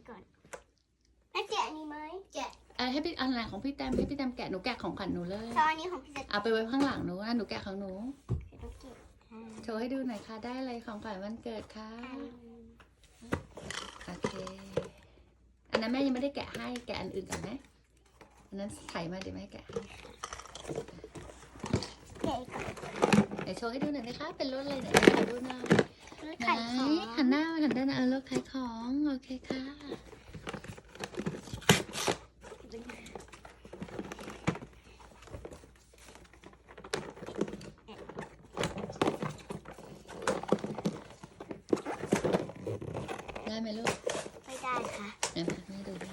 นี้ก่อนแม่แกะอันนี้ไหมแกะอะให้พี่อันไหนของพี่แต้มให้พี่แต้มแกะหนูแกะของขวัญหนูเลยตอนนี้ของพี่จะเอาไปไว้ข้างหลังหนูอะหนูแกะของหนูต้องเก็บอ่าโชว์ให้ดูหน่อยค่ะได้อะไรของขวัญวันเกิดค่ะอันโอเคอันนั้นแม่ยังไม่ได้แกะให้แกะอันอื่นก่อนไหมอันนั้นไถมาเดี๋ยวแม่แกะให้แกะก่อนไหนโชว์ให้ดูหน่อยนะคะ เป็นรถอะไรไหนขอดูหน่อยแล้วไหนไข่ของหันหน้ามาหันด้านหน้าเออรถขายของ โอเคค่ะ ได้ไหมลูกไม่ได้ค่ะเดี๋ยวแม่ดูดิ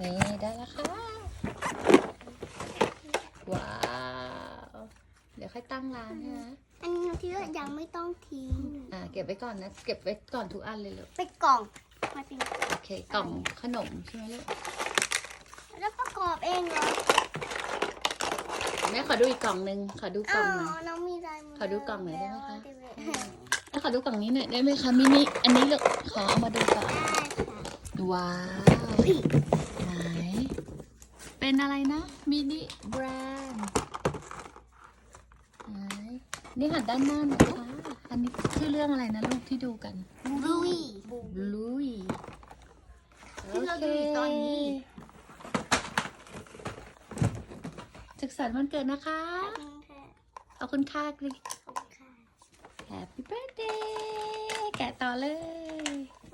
นี่ได้แล้วค่ะ ว้าว เดี๋ยวค่อยตั้งร้านนะอันนี้ที่ว่ายังไม่ต้องทิ้ง อ่า เก็บไว้ก่อนนะ เก็บไว้ก่อนทุกอันเลยลูกไปกล่องมาเป็นโอเค กล่องขนมใช่ไหมลูก แล้วประกอบเองเหรอแม่ขอดูอีกกล่องหนึ่งขอดูกล่อ้าองหน่อวยน้องมีลายมือขอดูกล่องหน่อยได้ไหมคะได้ไหมแล้ว ขอดูกล่องนี้หน่อยได้ไหมคะมินิอันนี้ลูกขอเอามาดูก่อนได้ค่ะว้าวไหนเป็นอะไรนะมินิแบรนด์ไหนนี่หันด้านหน้านะคะอันนี้ชื่อเรื่องอะไรนะลูกที่ดูกันลุยบลูยที่เราดูอยู่ตอนนี้ ศึกษาวันเกิดนะคะขอบคุณค่ะ ขอบคุณค่ะกริขอบคุณค่ะ Happy birthday แกะต่อเลย